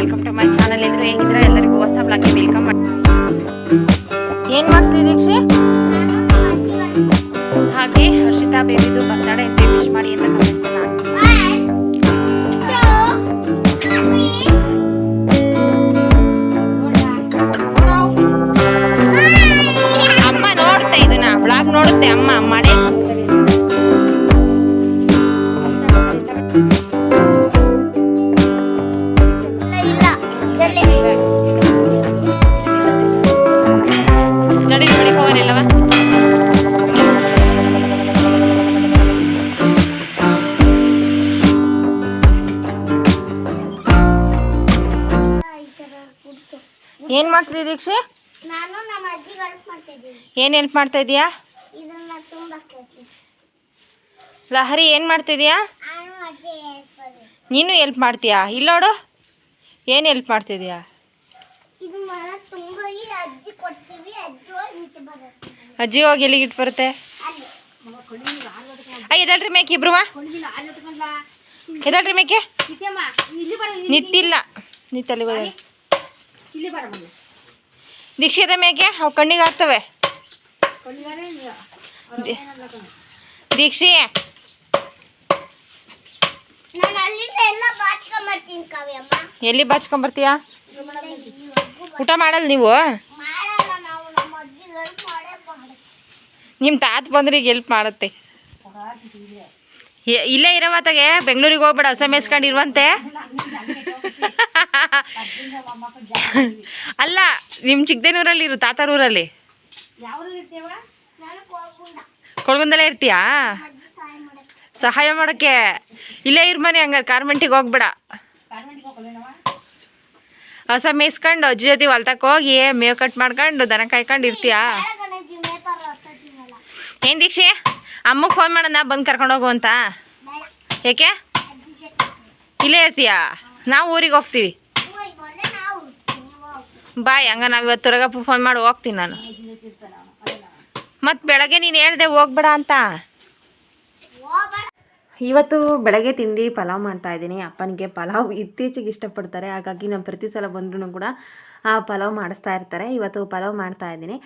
Welcome to my channel ಎಲ್ಲರೂ ಹೇಗಿದ್ರ ಎಲ್ಲರಿಗೂ ಹೊಸ ಬ್ಲಾಗ್ಗೆ ವೆಲ್ಕಮ್ ಏನ್ ಮಾಡ್ತೀವಿ ದೀಕ್ಷೆ? ಹಾಗೆ ಹರ್ಷಿತಾ ಬೇಬಿದು ಬರ್ತಾಡೆ ಅಂತ ವಿಶ್ ಮಾಡಿ ಅಂತ ಕಮೆಂಟ್ಸ್ ಅಮ್ಮ ನೋಡ್ತಾ ಇದನ್ನ ಬ್ಲಾಗ್ ನೋಡುತ್ತೆ ಅಮ್ಮ, ಮಳೆ ಏನು ಮಾಡ್ತಿದ್ದೀವಿ ದೀಕ್ಷೆ? ನಾನು ನಮ್ಮ ಅಜ್ಜಿಗೆ ಹೆಲ್ಪ್ ಮಾಡ್ತಿದ್ದೀನಿ. ಏನು ಹೆಲ್ಪ್ ಮಾಡ್ತಾ ಇದೀಯಾ ಇದನ್ನ ಲಹರಿ ಏನು ಮಾಡ್ತಿದ್ಯಾ ನಾನು ಅಜ್ಜಿ ಹೇಳ್ತಾರೆ ನೀನು ಹೆಲ್ಪ್ ಮಾಡ್ತೀಯಾ? ಇಲ್ಲೋಡು ಏನು ಹೆಲ್ಪ್ ಮಾಡ್ತಿದ್ಯಾ ಇದು ಮರ ತುಂಬ ಈ ಅಜ್ಜಿ ಕೊಡ್ತೀವಿ ಅಜ್ಜಿ ಹೋಗಿ ಈಚೆ ಬರುತ್ತೆ ಅಜ್ಜಿ ಹೋಗಿ ಎಲ್ಲಿಗೆ ಇಟ್ಟು ಬರುತ್ತೆ? ಅಲ್ಲಿ. ಅಯ್ಯ ಎದಲ್ರಿ ಮೇಕೆ ಇಬ್ರು ಎದಲ್ರಿ ಮೇಕೆ? ನಿತ್ತಿಲ್ಲ. ನಿತ್ತಲ್ಲಿ ಹೋದ ದೀಕ್ಷಿತ ಮೇಕೆ ಅವು ಕಣ್ಣಿಗೆ ಆಗ್ತವೆ. ದೀಕ್ಷೆ. ಎಲ್ಲ ಬಾಚ್ಕೊಂಬರ್ತೀಯಾ? ಊಟ ಮಾಡಲ್ಲ ನೀವು? ನಮ್ಮ ತಾತ ಬಂದ್ರೆ ಈಗ ಎಲ್ಪ್ ಮಾಡುತ್ತೆ. ಇಲ್ಲೇ ಇರೋವತ್ತಾಗೆ ಬೆಂಗಳೂರಿಗೆ ಹೋಗ್ಬೇಡ ಹೊಸ ಮೇಸ್ಕೊಂಡು ಇರುವಂತೆ. ಅಲ್ಲ ನಿಮ್ಮ ಚಿಕ್ಕದೇನೂರಲ್ಲಿ ಇರು ತಾತರೂರಲ್ಲಿ. ಕೊಳಗುಂದಲ್ಲೇ ಇರ್ತೀಯಾ? ಸಹಾಯ ಮಾಡಕ್ಕೆ. ಇಲ್ಲೇ ಇರ್ ಮನೆ ಹಂಗಾರೆ ಕಾರ್ಮೆಂಟಿಗೆ ಹೋಗ್ಬೇಡ. ಹೊಸ ಮೇಯಿಸ್ಕೊಂಡು ಅಜ್ಜಿ ಜೊತೆ ಹೊಲ್ತಕ್ಕೆ ಹೋಗಿ ಮೇವು ಕಟ್ ಮಾಡ್ಕೊಂಡು ದನ ಕಾಯ್ಕೊಂಡು ಇರ್ತೀಯಾ? ಏನು ದೀಕ್ಷೆ? ಅಮ್ಮಗೆ ಫೋನ್ ಮಾಡೋಣ ಬಂದು ಕರ್ಕೊಂಡು ಹೋಗು ಅಂತ. ಏಕೆ? ಇಲ್ಲೇ ಇರ್ತೀಯಾ? ನಾವು ಊರಿಗೆ ಹೋಗ್ತೀವಿ ನೀವು ಈಗ ಬಂದ್ರೆ ನಾವು ನೀವು ಹೋಗಿ. ಬಾಯ್, ಹಂಗ ನಾವು ಇವತ್ತು ಫೋನ್ ಮಾಡಿ ಹೋಗ್ತೀನಿ ನಾನು. ಮತ್ತು ಬೆಳಗ್ಗೆ ನೀನು ಹೇಳ್ದೆ ಹೋಗ್ಬೇಡ ಅಂತ. ಇವತ್ತು ಬೆಳಗ್ಗೆ ತಿಂಡಿ ಪಲಾವ್ ಮಾಡ್ತಾ ಇದ್ದೀನಿ. ಅಪ್ಪನಿಗೆ ಪಲಾವ್ ಇತ್ತೀಚೆಗೆ ಇಷ್ಟಪಡ್ತಾರೆ. ಹಾಗಾಗಿ ನಾನು ಪ್ರತಿ ಸಲ ಬಂದ್ರೂ ಕೂಡ, ಆ, ಪಲಾವ್ ಮಾಡಿಸ್ತಾ ಇರ್ತಾರೆ. ಇವತ್ತು ಪಲಾವ್ ಮಾಡ್ತಾ ಇದ್ದೀನಿ.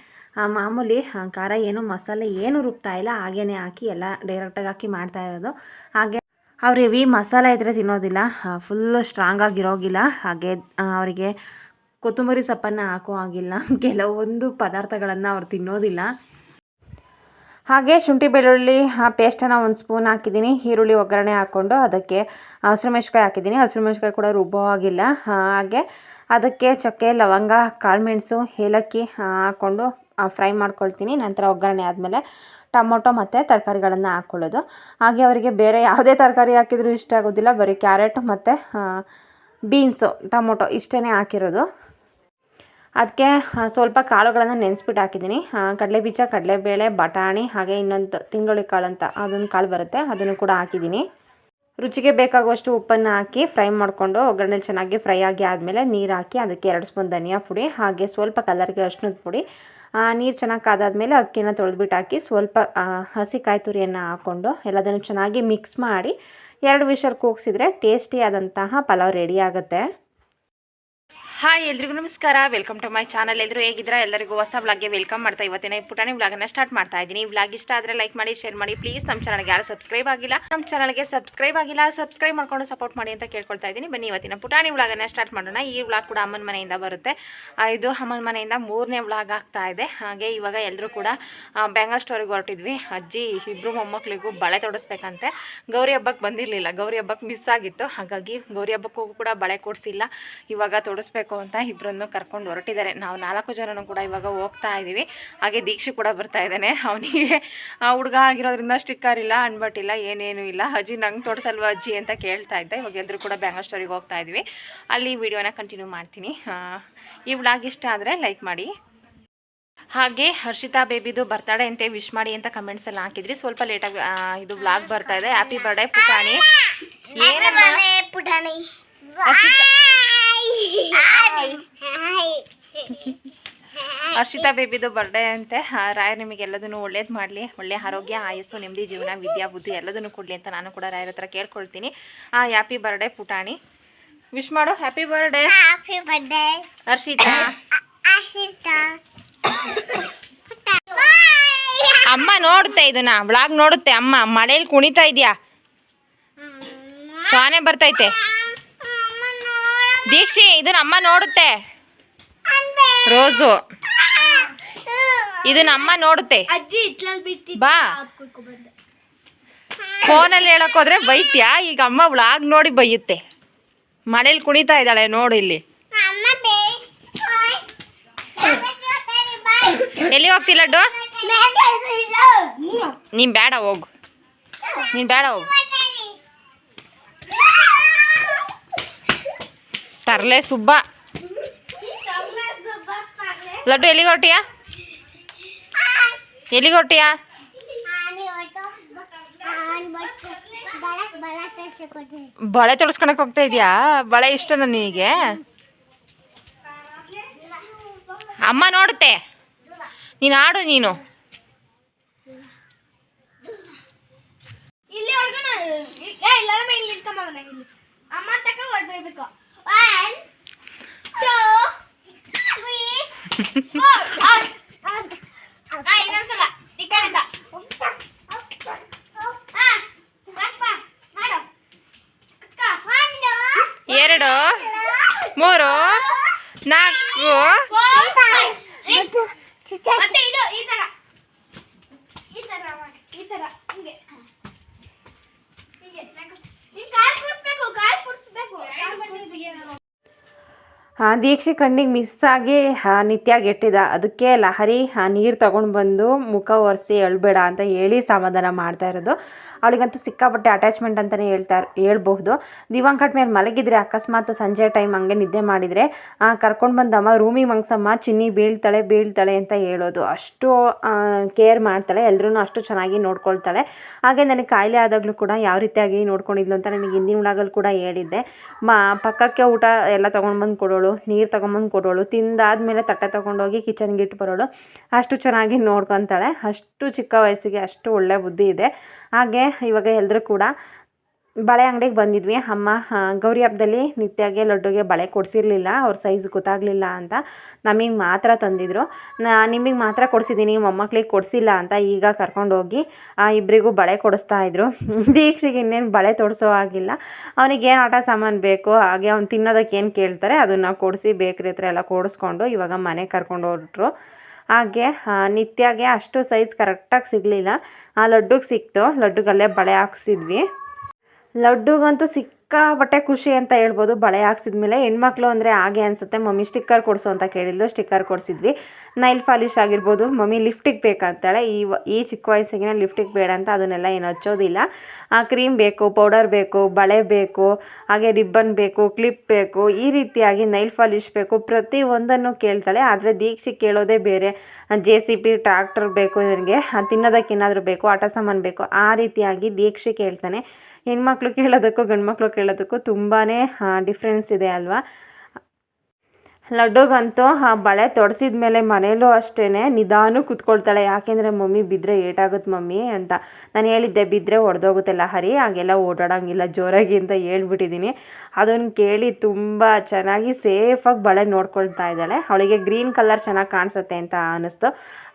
ಮಾಮೂಲಿ ಖಾರ ಏನು, ಮಸಾಲೆ ಏನು ರುಬ್ತಾ ಇಲ್ಲ. ಹಾಗೇನೆ ಹಾಕಿ ಎಲ್ಲ ಡೈರೆಕ್ಟಾಗಿ ಹಾಕಿ ಮಾಡ್ತಾ ಇರೋದು. ಹಾಗೆ ಅವ್ರು ಹೆವಿ ಮಸಾಲೆ ಇದ್ದರೆ ತಿನ್ನೋದಿಲ್ಲ. ಫುಲ್ ಸ್ಟ್ರಾಂಗ್ ಆಗಿರೋಗಿಲ್ಲ ಹಾಗೆ ಅವರಿಗೆ ಕೊತ್ತಂಬರಿ ಸೊಪ್ಪನ್ನು ಹಾಕೋ ಆಗಿಲ್ಲ ಕೆಲವೊಂದು ಪದಾರ್ಥಗಳನ್ನು ಅವ್ರು ತಿನ್ನೋದಿಲ್ಲ. ಹಾಗೆ ಶುಂಠಿ ಬೆಳ್ಳುಳ್ಳಿ ಪೇಸ್ಟನ್ನು ಒಂದು ಸ್ಪೂನ್ ಹಾಕಿದ್ದೀನಿ. ಈರುಳ್ಳಿ ಒಗ್ಗರಣೆ ಹಾಕ್ಕೊಂಡು ಅದಕ್ಕೆ ಹಸಿರು ಮೆಣಸಿಕಾಯಿ ಹಾಕಿದ್ದೀನಿ. ಹಸಿರು ಮೆಣಸಿಕಾಯಿ ಕೂಡ ರುಬ್ಬೋ ಆಗಿಲ್ಲ ಹಾಗೆ ಅದಕ್ಕೆ ಚಕ್ಕೆ, ಲವಂಗ, ಕಾಳುಮೆಣಸು, ಏಲಕ್ಕಿ ಹಾಕ್ಕೊಂಡು ಫ್ರೈ ಮಾಡ್ಕೊಳ್ತೀನಿ. ನಂತರ ಒಗ್ಗರಣೆ ಆದಮೇಲೆ ಟೊಮೊಟೊ ಮತ್ತು ತರಕಾರಿಗಳನ್ನು ಹಾಕ್ಕೊಳ್ಳೋದು ಹಾಗೆ ಅವರಿಗೆ ಬೇರೆ ಯಾವುದೇ ತರಕಾರಿ ಹಾಕಿದರೂ ಇಷ್ಟ ಆಗೋದಿಲ್ಲ. ಬರೀ ಕ್ಯಾರೆಟ್ ಮತ್ತು ಬೀನ್ಸು, ಟೊಮೊಟೊ ಇಷ್ಟೇ ಹಾಕಿರೋದು. ಅದಕ್ಕೆ ಸ್ವಲ್ಪ ಕಾಳುಗಳನ್ನು ನೆನೆಸ್ಬಿಟ್ಟು ಹಾಕಿದ್ದೀನಿ. ಕಡಲೆ ಬೀಜ ಕಡಲೆಬೇಳೆ, ಬಟಾಣಿ, ಹಾಗೆ ಇನ್ನೊಂದು ತಿಂಗಳು ಕಾಳು ಅಂತ ಅದೊಂದು ಕಾಳು ಬರುತ್ತೆ. ಅದನ್ನು ಕೂಡ ಹಾಕಿದ್ದೀನಿ. ರುಚಿಗೆ ಬೇಕಾಗುವಷ್ಟು ಉಪ್ಪನ್ನು ಹಾಕಿ ಫ್ರೈ ಮಾಡಿಕೊಂಡು ಒಗ್ಗರಣೆಲಿ ಚೆನ್ನಾಗಿ ಫ್ರೈ ಆಗಿ ಆದಮೇಲೆ ನೀರು ಹಾಕಿ ಅದಕ್ಕೆ ಎರಡು ಸ್ಪೂನ್ ಧನಿಯಾ ಪುಡಿ, ಹಾಗೆ ಸ್ವಲ್ಪ ಕಲರ್ಗೆ ಅರ್ಶಿನದ ಪುಡಿ ನೀರು ಚೆನ್ನಾಗಿ ಕಾದಾದಮೇಲೆ ಅಕ್ಕಿನ ತೊಳೆದ್ಬಿಟ್ಟು ಹಾಕಿ ಸ್ವಲ್ಪ ಹಸಿ ಕಾಯಿ ತುರಿಯನ್ನು ಹಾಕ್ಕೊಂಡು ಎಲ್ಲದನ್ನು ಚೆನ್ನಾಗಿ ಮಿಕ್ಸ್ ಮಾಡಿ ಎರಡು ವಿಷಲ್ ಕೂಗಿಸಿದ್ರೆ ಟೇಸ್ಟಿಯಾದಂತಹ ಪಲಾವ್ ರೆಡಿ ಆಗುತ್ತೆ. ಹಾಯ್, ಎಲ್ರಿಗೂ ನಮಸ್ಕಾರ. ವೆಲ್ಕಮ್ ಟು ಮೈ ಚಾನಲ್ ಎಲ್ಲರೂ ಹೇಗಿದ್ರೆ ಎಲ್ಲರಿಗೂ ಹೊಸ ವ್ಲಾಗ್ಗೆ ವೆಲ್ಕಮ್ ಮಾಡ್ತಾ ಇವತ್ತಿನ ಪುಟಾಣಿ ವ್ಲಾಗನ್ನು ಸ್ಟಾರ್ಟ್ ಮಾಡ್ತಾ ಇದ್ದೀನಿ. ಈ ವ್ಲಾಗ್ ಇಷ್ಟ ಆದರೆ ಲೈಕ್ ಮಾಡಿ ಶೇರ್ ಮಾಡಿ. ಪ್ಲೀಸ್ ನಮ್ಮ ಚಾನಲ್ಗೆ ಯಾರು ಸಬ್ಸ್ಕ್ರೈಬ್ ಆಗಿಲ್ಲ ನಮ್ಮ ಚಾನಲ್ಗೆ ಸಬ್ಸ್ಕ್ರೈಬ್ ಆಗಿಲ್ಲ ಸಬ್ಸ್ಕ್ರೈಬ್ ಮಾಡ್ಕೊಂಡು ಸಪೋರ್ಟ್ ಮಾಡಿ ಅಂತ ಕೇಳ್ಕೊಳ್ತಾ ಇದ್ದೀನಿ. ಬನ್ನಿ, ಇವತ್ತಿನ ಪುಟಾಣಿ ವ್ಲಾಗನ್ನ ಸ್ಟಾರ್ಟ್ ಮಾಡೋಣ. ಈ ವ್ಲಾಗ್ ಕೂಡ ಅಮ್ಮನ ಮನೆಯಿಂದ ಬರುತ್ತೆ. ಇದು ಅಮ್ಮನ ಮನೆಯಿಂದ ಮೂರನೇ ವ್ಲಾಗ್ ಆಗ್ತಾ ಇದೆ. ಹಾಗೆ ಇವಾಗ ಎಲ್ಲರೂ ಕೂಡ ಬೆಂಗಲ್ ಸ್ಟೋರಿಗೆ ಹೊರಟಿದ್ವಿ. ಅಜ್ಜಿ ಇಬ್ಬರು ಮೊಮ್ಮಕ್ಕಳಿಗೂ ಬಳೆ ತೊಡಸ್ಬೇಕಂತೆ. ಗೌರಿ ಹಬ್ಬಕ್ಕೆ ಬಂದಿರಲಿಲ್ಲ. ಗೌರಿ ಹಬ್ಬಕ್ಕೆ ಮಿಸ್ ಆಗಿತ್ತು. ಹಾಗಾಗಿ ಗೌರಿ ಹಬ್ಬಕ್ಕೂ ಕೂಡ ಬಳೆ ಕೊಡಿಸಿಲ್ಲ. ಇವಾಗ ತೊಡಸ್ಬೇಕು ಅಂತ ಇಬ್ಬರನ್ನು ಕರ್ಕೊಂಡು ಹೊರಟಿದ್ದಾರೆ. ನಾವು ನಾಲ್ಕು ಜನನೂ ಕೂಡ ಇವಾಗ ಹೋಗ್ತಾ ಇದ್ದೀವಿ ಹಾಗೆ ದೀಕ್ಷೆ ಕೂಡ ಬರ್ತಾ ಇದ್ದಾನೆ. ಅವನಿಗೆ ಆ ಹುಡುಗ ಆಗಿರೋದ್ರಿಂದ ಸ್ಟಿಕ್ಕರ್ ಇಲ್ಲ ಅನ್ಬಟ್ಟಿಲ್ಲ ಏನೇನು ಇಲ್ಲ. ಅಜ್ಜಿ ನಂಗೆ ತೊಡಸಲ್ವ ಅಜ್ಜಿ ಅಂತ ಕೇಳ್ತಾ ಇದ್ದೆ. ಇವಾಗ ಎಲ್ಲರೂ ಕೂಡ ಬ್ಯಾಂಗಲ್ ಸ್ಟೋರಿಗೆ ಹೋಗ್ತಾ ಇದ್ವಿ. ಅಲ್ಲಿ ವಿಡಿಯೋನ ಕಂಟಿನ್ಯೂ ಮಾಡ್ತೀನಿ. ಈ ವ್ಲಾಗ್ ಇಷ್ಟ ಆದರೆ ಲೈಕ್ ಮಾಡಿ. ಹಾಗೆ ಹರ್ಷಿತಾ ಬೇಬಿದು ಬರ್ತಡೇ ಅಂತೆ ವಿಶ್ ಮಾಡಿ ಅಂತ ಕಮೆಂಟ್ಸ್ ಎಲ್ಲ ಹಾಕಿದ್ರಿ. ಸ್ವಲ್ಪ ಲೇಟಾಗಿ ಇದು ವ್ಲಾಗ್ ಬರ್ತಾ ಇದೆ. ಹ್ಯಾಪಿ ಬರ್ಡೇ ಪುಟಾಣಿ. ಪುಟಾಣಿ. ಹರ್ಷಿತಾ ಬೇಬಿದು ಬರ್ಡೇ ಅಂತೆ. ಆ, ರಾಯ ನಿಮಗೆಲ್ಲದನ್ನು ಒಳ್ಳೇದು ಮಾಡಲಿ. ಒಳ್ಳೆ ಆರೋಗ್ಯ ಆಯಸ್ಸು ನೆಮ್ಮದಿ ಜೀವನ ವಿದ್ಯಾ ಬುದ್ಧಿ ಎಲ್ಲದನ್ನು ಕೊಡಲಿ ಅಂತ ನಾನು ಕೂಡ ರಾಯರ ಹತ್ರ ಕೇಳ್ಕೊಳ್ತೀನಿ. ಆ ಹ್ಯಾಪಿ ಬರ್ಡೇ ಪುಟಾಣಿ. ವಿಶ್ ಮಾಡು. Happy birthday happy birthday Harshitha. ಅಮ್ಮ ನೋಡುತ್ತೆ ಇದನ್ನ. ಬ್ಲಾಗ್ ನೋಡುತ್ತೆ ಅಮ್ಮ. ಮಳೇಲಿ ಕುಣಿತಾ ಇದೆಯಾ? ಸೋನೆ ಬರ್ತೈತೆ. ದೀಕ್ಷಿ ಇದನ್ನ ಅಮ್ಮ ನೋಡುತ್ತೆ. ರೋಸು. ಇದು ನಮ್ಮ ನೋಡುತ್ತೆ. ಬಾ. ಫೋನಲ್ಲಿ ಹೇಳಕ್ ಹೋದ್ರೆ ಬೈತ್ಯಾ? ಈಗ ಅಮ್ಮ ವ್ಲಾಗ್ ನೋಡಿ ಬೈಯುತ್ತೆ. ಮನೇಲಿ ಕುಣಿತಾ ಇದ್ದಾಳೆ ನೋಡು ಇಲ್ಲಿ. ಎಲ್ಲಿ ಹೋಗ್ತಿ ಲಡ್ಡು? ನೀನ್ ಬೇಡ ಹೋಗು. ನೀನ್ ಬೇಡ ಹೋಗು. ತರ್ಲೆ ಸುಬ್ಬ. ಲಡ್ಡು ಎಲ್ಲಿಗೆ ಹೊರಟಿಯಾ? ಎಲ್ಲಿಗೆ ಹೊರಟಿಯಾ? ಬಳೆ ತೊಡಸ್ಕೊಳಕ್ ಹೋಗ್ತಾ ಇದೀಯಾ? ಬಳೆ ಇಷ್ಟನಾ ನಿನಗೆ? ಅಮ್ಮ ನೋಡುತ್ತೆ. ನೀನು ಆಡು ನೀನು. ಇಲ್ಲ ಅಮ್ಮ ತಕ ಹೊಡ್ಬೇಕು ಒನ್ ಟೂ ತ್ರೀ ಫೋರ್ ಇನ್ನೊಂದ್ಸಲ ಈ ಕಡೆಯಿಂದ ಹಾ ಬಪ್ಪ ಮಾಡು ಅಕ್ಕ ಒಂದು ಎರಡು ಮೂರು ನಾಲ್ಕು ಮತ್ತೆ ಇದು ಈ ತರ ಈ ತರ ಮಾಡಿ ಈ ತರ ಹಿಂಗೆ ಹೀಗೆ ನೀನ್ ಕಾಲ್ ಕುಡ್ಸ್ಬೇಕು ಕಾಲ್ ಕುಡ್ಸ್ಬೇಕು ಕಾಲ್ ಕುಡ್ಸ್ಬೇಕು. ಆ, ದೀಕ್ಷೆ ಕಣ್ಣಿಗೆ ಮಿಸ್ ಆಗಿ ಆ, ನಿತ್ಯ ಗೆಟ್ಟಿದ ಅದಕ್ಕೆ ಲಹರಿ ನೀರು ತಗೊಂಡು ಬಂದು ಮುಖ ಒರೆಸಿ ಅಳ್ಬೇಡ ಅಂತ ಹೇಳಿ ಸಮಾಧಾನ ಮಾಡ್ತಾ ಇರೋದು. ಅವಳಿಗಂತೂ ಸಿಕ್ಕಾಪಟ್ಟೆ ಅಟ್ಯಾಚ್ಮೆಂಟ್ ಅಂತಲೇ ಹೇಳ್ತಾ ಹೇಳ್ಬಹುದು. ದಿವಂಕಟ್ ಮೇಲೆ ಮಲಗಿದ್ರೆ ಅಕಸ್ಮಾತ್ ಸಂಜೆ ಟೈಮ್ ಹಂಗೆ ನಿದ್ದೆ ಮಾಡಿದರೆ ಕರ್ಕೊಂಡು ಬಂದಮ್ಮ ರೂಮಿಗೆ ಮಂಗ್ಸಮ್ಮ, ಚಿನ್ನಿ ಬೀಳ್ತಾಳೆ ಬೀಳ್ತಾಳೆ ಅಂತ ಹೇಳೋದು. ಅಷ್ಟು ಕೇರ್ ಮಾಡ್ತಾಳೆ ಎಲ್ಲರೂ ಅಷ್ಟು ಚೆನ್ನಾಗಿ ನೋಡ್ಕೊಳ್ತಾಳೆ. ಹಾಗೆ ನನಗೆ ಕಾಯಿಲೆ ಆದಾಗಲೂ ಕೂಡ ಯಾವ ರೀತಿಯಾಗಿ ನೋಡ್ಕೊಂಡಿದ್ಲು ಅಂತ ನನಗೆ ಹಿಂದಿನ ಉಳಾಗಲ್ಲಿ ಕೂಡ ಹೇಳಿದ್ದೆ. ಮಾ, ಪಕ್ಕಕ್ಕೆ ಊಟ ಎಲ್ಲ ತೊಗೊಂಡು ಬಂದು ಕೊಡೋಳು, ನೀರು ತೊಗೊಂಬಂದು ಕೊಡೋಳು, ತಿಂದಾದ್ಮೇಲೆ ತಟ್ಟೆ ತೊಗೊಂಡೋಗಿ ಕಿಚನ್ಗೆ ಇಟ್ಟು ಬರೋಳು. ಅಷ್ಟು ಚೆನ್ನಾಗಿ ನೋಡ್ಕೊತಾಳೆ. ಅಷ್ಟು ಚಿಕ್ಕ ವಯಸ್ಸಿಗೆ ಅಷ್ಟು ಒಳ್ಳೆ ಬುದ್ಧಿ ಇದೆ. ಹಾಗೆ ಇವಾಗ ಎಲ್ಲರೂ ಕೂಡ ಬಳೆ ಅಂಗಡಿಗೆ ಬಂದಿದ್ವಿ. ಅಮ್ಮ ಗೌರಿ ಹಬ್ಬದಲ್ಲಿ ನಿತ್ಯಗೆ ಲಡ್ಡುಗೆ ಬಳೆ ಕೊಡಿಸಿರ್ಲಿಲ್ಲ, ಅವ್ರ ಸೈಜ್ ಗೊತ್ತಾಗಲಿಲ್ಲ ಅಂತ ನಮಗೆ ಮಾತ್ರ ತಂದಿದ್ರು. ನಾ, ನಿಮಗೆ ಮಾತ್ರ ಕೊಡಿಸಿದ್ದೀನಿ ಮೊಮ್ಮಕ್ಕಳಿಗೆ ಕೊಡಿಸಿಲ್ಲ ಅಂತ ಈಗ ಕರ್ಕೊಂಡೋಗಿ ಇಬ್ಬರಿಗೂ ಬಳೆ ಕೊಡಿಸ್ತಾ ಇದ್ರು. ದೀಕ್ಷೆಗೆ ಇನ್ನೇನು ಬಳೆ ತೊಡಿಸೋ ಆಗಿಲ್ಲ ಅವನಿಗೆ ಏನು ಆಟ ಸಾಮಾನು ಬೇಕು, ಹಾಗೆ ಅವ್ನು ತಿನ್ನೋದಕ್ಕೆ ಏನು ಕೇಳ್ತಾರೆ, ಅದನ್ನು ಕೊಡಿಸಿ ಬೇಕ್ರಿ ಹತ್ರ ಎಲ್ಲ ಕೊಡಿಸ್ಕೊಂಡು ಇವಾಗ ಮನೆಗೆ ಕರ್ಕೊಂಡು ಹೊರಟ್ರು ಹಾಗೆ ನಿತ್ಯಾಗೆ ಅಷ್ಟು ಸೈಜ್ ಕರೆಕ್ಟಾಗಿ ಸಿಗಲಿಲ್ಲ. ಆ ಲಡ್ಡುಗೆ ಸಿಕ್ತು. ಲಡ್ಡುಗಲ್ಲೇ ಬಳೆ ಹಾಕ್ಸಿದ್ವಿ. ಲಡ್ಡುಗಂತೂ ಸಿಕ್ಕಾಪಟ್ಟೆ ಖುಷಿ ಅಂತ ಹೇಳ್ಬೋದು. ಬಳೆ ಹಾಕ್ಸಿದ್ಮೇಲೆ ಹೆಣ್ಮಕ್ಳು ಅಂದರೆ ಹಾಗೆ ಅನಿಸುತ್ತೆ. ಮಮ್ಮಿ ಸ್ಟಿಕ್ಕರ್ ಕೊಡಿಸು ಅಂತ ಕೇಳಿದ್ಲು. ಸ್ಟಿಕ್ಕರ್ ಕೊಡಿಸಿದ್ವಿ. ನೈಲ್ ಪಾಲಿಶ್ ಆಗಿರ್ಬೋದು. ಮಮ್ಮಿ ಲಿಫ್ಟಿಗೆ ಬೇಕಂತಾಳೆ. ಈ ಈ ಚಿಕ್ಕ ವಯಸ್ಸಿಗೆ ಲಿಫ್ಟಿಗೆ ಬೇಡ ಅಂತ ಅದನ್ನೆಲ್ಲ ಏನು ಹಚ್ಚೋದಿಲ್ಲ. ಆ ಕ್ರೀಮ್ ಬೇಕು, ಪೌಡರ್ ಬೇಕು, ಬಳೆ ಬೇಕು, ಹಾಗೆ ರಿಬ್ಬನ್ ಬೇಕು, ಕ್ಲಿಪ್ ಬೇಕು, ಈ ರೀತಿಯಾಗಿ ನೈಲ್ ಪಾಲಿಶ್ ಬೇಕು. ಪ್ರತಿ ಒಂದನ್ನು ಕೇಳ್ತಾಳೆ. ಆದರೆ ದೀಕ್ಷೆ ಕೇಳೋದೇ ಬೇರೆ. ಜೆ ಸಿ ಪಿ, ಟ್ರ್ಯಾಕ್ಟರ್ ಬೇಕು ನನಗೆ ತಿನ್ನೋದಕ್ಕೆ ಏನಾದರೂ ಬೇಕು, ಆಟ ಸಾಮಾನು ಬೇಕು. ಆ ರೀತಿಯಾಗಿ ದೀಕ್ಷೆ ಕೇಳ್ತಾನೆ. ಹೆಣ್ಮಕ್ಳು ಕೇಳೋದಕ್ಕೂ ಗಂಡ್ಮಕ್ಳು ಕೇಳೋದಕ್ಕೂ ತುಂಬಾ ಡಿಫ್ರೆನ್ಸ್ ಇದೆ ಅಲ್ವಾ? ಲಡ್ಡುಗಂತೂ ಆ ಬಳೆ ತೊಡಸಿದ ಮೇಲೆ ಮನೇಲೂ ಅಷ್ಟೇ ನಿಧಾನ ಕುತ್ಕೊಳ್ತಾಳೆ. ಯಾಕೆಂದರೆ ಮಮ್ಮಿ ಬಿದ್ದರೆ ಏಟಾಗುತ್ತೆ ಮಮ್ಮಿ ಅಂತ. ನಾನು ಹೇಳಿದ್ದೆ ಬಿದ್ದರೆ ಹೊಡೆದೋಗುತ್ತಲ್ಲ ಹರಿ, ಹಾಗೆಲ್ಲ ಓಡಾಡೋಂಗಿಲ್ಲ, ಜೋರಾಗಿ ಅಂತ ಹೇಳ್ಬಿಟ್ಟಿದ್ದೀನಿ ಅದನ್ನು ಕೇಳಿ ತುಂಬ ಚೆನ್ನಾಗಿ ಸೇಫಾಗಿ ಬಳೆ ನೋಡ್ಕೊಳ್ತಾ ಇದ್ದಾಳೆ. ಅವಳಿಗೆ ಗ್ರೀನ್ ಕಲರ್ ಚೆನ್ನಾಗಿ ಕಾಣಿಸುತ್ತೆ ಅಂತ ಅನ್ನಿಸ್ತು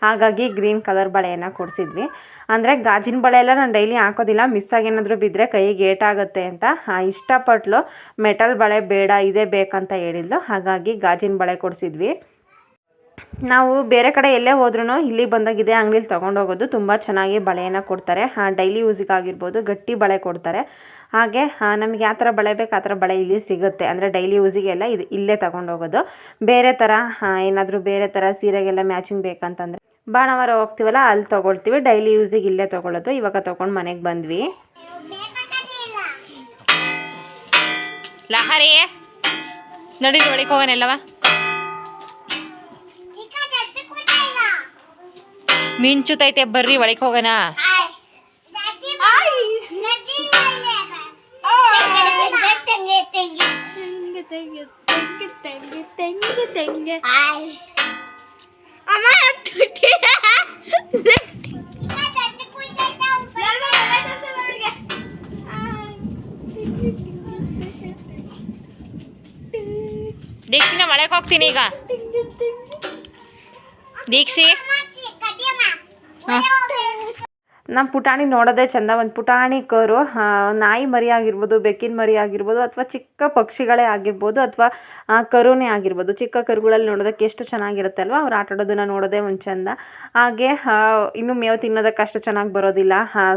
ಹಾಗಾಗಿ ಗ್ರೀನ್ ಕಲರ್ ಬಳೆಯನ್ನು ಕೊಡಿಸಿದ್ವಿ. ಅಂದರೆ ಗಾಜಿನ ಬಳೆ ಎಲ್ಲ ನಾನು ಡೈಲಿ ಹಾಕೋದಿಲ್ಲ. ಮಿಸ್ ಆಗೇನಾದರೂ ಬಿದ್ದರೆ ಕೈಗೆ ಏಟಾಗುತ್ತೆ ಅಂತ. ಇಷ್ಟಪಟ್ಲು ಮೆಟಲ್ ಬಳೆ ಬೇಡ, ಇದೇ ಬೇಕಂತ ಹೇಳಿದ್ಲು. ಹಾಗಾಗಿ ಗಾಜಿನ ಬಳೆ ಕೊಡಿಸಿದ್ವಿ. ನಾವು ಬೇರೆ ಕಡೆ ಎಲ್ಲೇ ಹೋದ್ರೂ ಇಲ್ಲಿ ಬಂದಾಗ ಇದೇ ಅಂಗಡಿಲಿ ತೊಗೊಂಡೋಗೋದು ತುಂಬ ಚೆನ್ನಾಗಿ ಬಳೆಯನ್ನು ಕೊಡ್ತಾರೆ. ಡೈಲಿ ಯೂಸಿಗೆ ಆಗಿರ್ಬೋದು ಗಟ್ಟಿ ಬಳೆ ಕೊಡ್ತಾರೆ. ಹಾಗೆ ನಮಗೆ ಯಾವ ಥರ ಬಳೆ ಬೇಕು ಆ ಥರ ಬಳೆ ಇಲ್ಲಿ ಸಿಗುತ್ತೆ. ಅಂದರೆ ಡೈಲಿ ಯೂಸಿಗೆಲ್ಲ ಇದು ಇಲ್ಲೇ ತೊಗೊಂಡೋಗೋದು ಬೇರೆ ಥರ ಏನಾದರೂ ಬೇರೆ ಥರ ಸೀರೆಗೆಲ್ಲ ಮ್ಯಾಚಿಂಗ್ ಬೇಕಂತಂದರೆ ಬಾಣವಾರ ಹೋಗ್ತೀವಲ್ಲ ಅಲ್ಲಿ ತೊಗೊಳ್ತೀವಿ. ಡೈಲಿ ಯೂಸಿಗೆ ಇಲ್ಲೇ ತೊಗೊಳೋದು ಇವಾಗ ತೊಗೊಂಡು ಮನೆಗೆ ಬಂದ್ವಿ. ಲಹರಿ ನೋಡಿ ಒಳಗೆ ಹೋಗೋನೆಲ್ಲವ ಮಿಂಚುತೈತೆ ಬರ್ರಿ ಒಳಗೆ ಹೋಗೋಣ. ತೆಂಗಿ ತೆಂಗಿ ತೆಂಗಿ ತೆಂಗಿ ತೆಂಗಿ ಹೋಗ್ತೀನಿ ಈಗ. ದೀಕ್ಷಿ. ನಮ್ಮ ಪುಟಾಣಿ ನೋಡೋದೇ ಚಂದ, ಒಂದು ಪುಟಾಣಿ ಕರು ನಾಯಿ ಮರಿ ಆಗಿರ್ಬೋದು, ಬೆಕ್ಕಿನ ಮರಿ ಆಗಿರ್ಬೋದು, ಅಥವಾ ಚಿಕ್ಕ ಪಕ್ಷಿಗಳೇ ಆಗಿರ್ಬೋದು, ಅಥವಾ ಕರುನೇ ಆಗಿರ್ಬೋದು. ಚಿಕ್ಕ ಕರುಗಳಲ್ಲಿ ನೋಡೋದಕ್ಕೆ ಎಷ್ಟು ಚೆನ್ನಾಗಿರುತ್ತೆ ಅಲ್ವಾ ಅವ್ರು ಆಟಾಡೋದನ್ನು ನೋಡೋದೇ ಒಂದು ಚಂದ. ಹಾಗೆ ಇನ್ನು ಮೇವು ತಿನ್ನೋದಕ್ಕೆ ಅಷ್ಟು ಚೆನ್ನಾಗಿ ಬರೋದಿಲ್ಲ.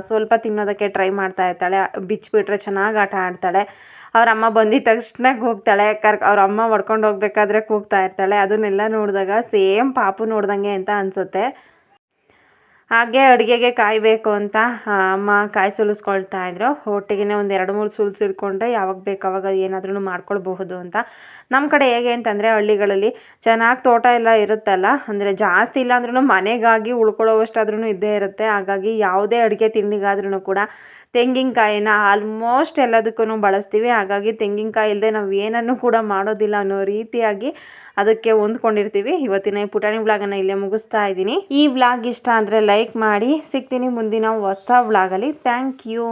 ಸ್ವಲ್ಪ ತಿನ್ನೋದಕ್ಕೆ ಟ್ರೈ ಮಾಡ್ತಾ ಇರ್ತಾಳೆ. ಬಿಚ್ಚಿಬಿಟ್ರೆ ಚೆನ್ನಾಗಿ ಆಟ ಆಡ್ತಾಳೆ. ಅವ್ರ ಅಮ್ಮ ಬಂದಿದ ತಕ್ಷಣ ಕೂಗ್ತಾಳೆ. ಕರ್, ಅವ್ರ ಅಮ್ಮ ಹೊಡ್ಕೊಂಡು ಹೋಗ್ಬೇಕಾದ್ರೆ ಕೂಗ್ತಾ ಇರ್ತಾಳೆ. ಅದನ್ನೆಲ್ಲ ನೋಡಿದಾಗ ಸೇಮ್ ಪಾಪು ನೋಡ್ದಂಗೆ ಅಂತ ಅನಿಸುತ್ತೆ. ಹಾಗೆ ಅಡುಗೆಗೆ ಕಾಯಬೇಕು ಅಂತ ಅಮ್ಮ ಕಾಯಿ ಸುಲಿಸ್ಕೊಳ್ತಾ ಇದ್ರು. ಒಟ್ಟಿಗೆ ಒಂದು ಎರಡು ಮೂರು ಸುಲಿಸಿಡ್ಕೊಂಡ್ರೆ ಯಾವಾಗ ಬೇಕು ಅವಾಗ ಏನಾದ್ರೂ ಮಾಡ್ಕೊಳ್ಬಹುದು ಅಂತ. ನಮ್ಮ ಕಡೆ ಹೇಗೆ ಅಂತಂದರೆ ಹಳ್ಳಿಗಳಲ್ಲಿ ಚೆನ್ನಾಗಿ ತೋಟ ಎಲ್ಲ ಇರುತ್ತಲ್ಲ, ಅಂದರೆ ಜಾಸ್ತಿ ಇಲ್ಲ ಅಂದ್ರೂ ಮನೆಗಾಗಿ ಉಳ್ಕೊಳ್ಳೋವಷ್ಟಾದ್ರೂ ಇದ್ದೇ ಇರುತ್ತೆ. ಹಾಗಾಗಿ ಯಾವುದೇ ಅಡುಗೆ ತಿಂಡಿಗಾದ್ರೂ ಕೂಡ ತೆಂಗಿನಕಾಯಿನ ಆಲ್ಮೋಸ್ಟ್ ಎಲ್ಲದಕ್ಕೂ ಬಳಸ್ತೀವಿ. ಹಾಗಾಗಿ ತೆಂಗಿನಕಾಯಿ ಇಲ್ಲದೆ ನಾವು ಏನನ್ನು ಕೂಡ ಮಾಡೋದಿಲ್ಲ ಅನ್ನೋ ರೀತಿಯಾಗಿ ಅದಕ್ಕೆ ಹೊಂದ್ಕೊಂಡಿರ್ತೀವಿ. ಇವತ್ತಿನ ಈ ಪುಟಾಣಿ ವ್ಲಾಗನ್ನು ಇಲ್ಲೇ ಮುಗಿಸ್ತಾ ಇದ್ದೀನಿ. ಈ ವ್ಲಾಗ್ ಇಷ್ಟ ಅಂದರೆ ಲೈಕ್ ಮಾಡಿ. ಸಿಗ್ತೀನಿ ಮುಂದಿನ ಹೊಸ ವ್ಲಾಗಲ್ಲಿ ಥ್ಯಾಂಕ್ ಯು